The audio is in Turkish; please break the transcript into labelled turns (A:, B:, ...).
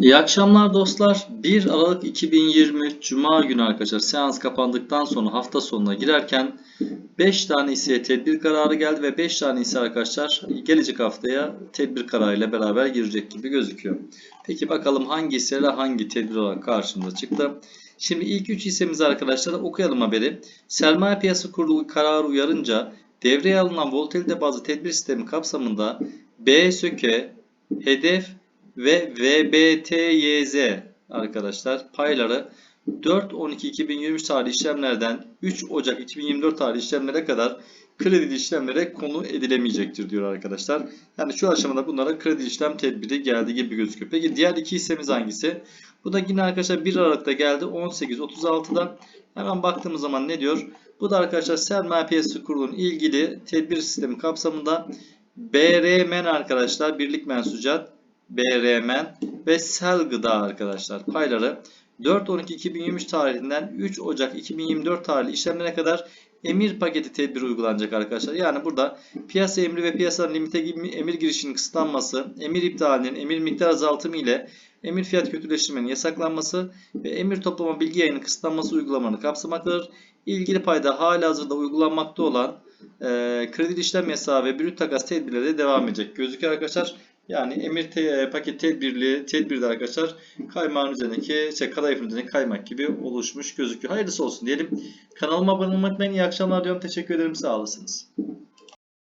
A: İyi akşamlar dostlar. 1 Aralık 2023 Cuma günü arkadaşlar seans kapandıktan sonra hafta sonuna girerken 5 tane hisseye tedbir kararı geldi ve 5 tane hisse arkadaşlar gelecek haftaya tedbir kararıyla beraber girecek gibi gözüküyor. Peki bakalım hangi hisseler hangi tedbir olarak karşımıza çıktı. Şimdi ilk 3 hissemizi arkadaşlar okuyalım haberi. Sermaye Piyasası Kurulu kararı uyarınca devreye alınan volatilite bazlı tedbir sistemi kapsamında BSÖK'e hedef ve VBTYZ arkadaşlar payları 4-12-2023 tarihli işlemlerden 3 Ocak 2024 tarihli işlemlere kadar kredi işlemlere konu edilemeyecektir diyor arkadaşlar. Yani şu aşamada bunlara kredi işlem tedbiri geldiği gibi gözüküyor. Peki diğer iki hissemiz hangisi? Bu da yine arkadaşlar 1 Aralık'ta geldi 18.36'da. Hemen baktığımız zaman ne diyor? Bu da arkadaşlar sermaye piyasası kurulunun ilgili tedbir sistemi kapsamında BRMN arkadaşlar birlik mensucat BRMN ve Sel Gıda arkadaşlar payları 4-12-2023 tarihinden 3 Ocak 2024 tarihli işlemlere kadar emir paketi tedbiri uygulanacak arkadaşlar. Yani burada piyasa emri ve piyasanın limite gibi emir girişinin kısıtlanması, emir iptalinin, emir miktar azaltımı ile emir fiyat kötüleştirmenin yasaklanması ve emir toplama bilgi yayının kısıtlanması uygulamalarını kapsamaktadır. İlgili payda hala hazırda uygulanmakta olan e, kredi işlem yasağı ve brüt takas tedbirleri de devam edecek gözüküyor arkadaşlar. Yani emir te, paket tedbirli tedbirde arkadaşlar kaymağın üzerindeki şey kadayıfın üzerindeki kaymak gibi oluşmuş gözüküyor. Hayırlısı olsun diyelim. Kanalıma abone olmayı unutmayın. İyi akşamlar diyorum. Teşekkür ederim. Sağ olasınız.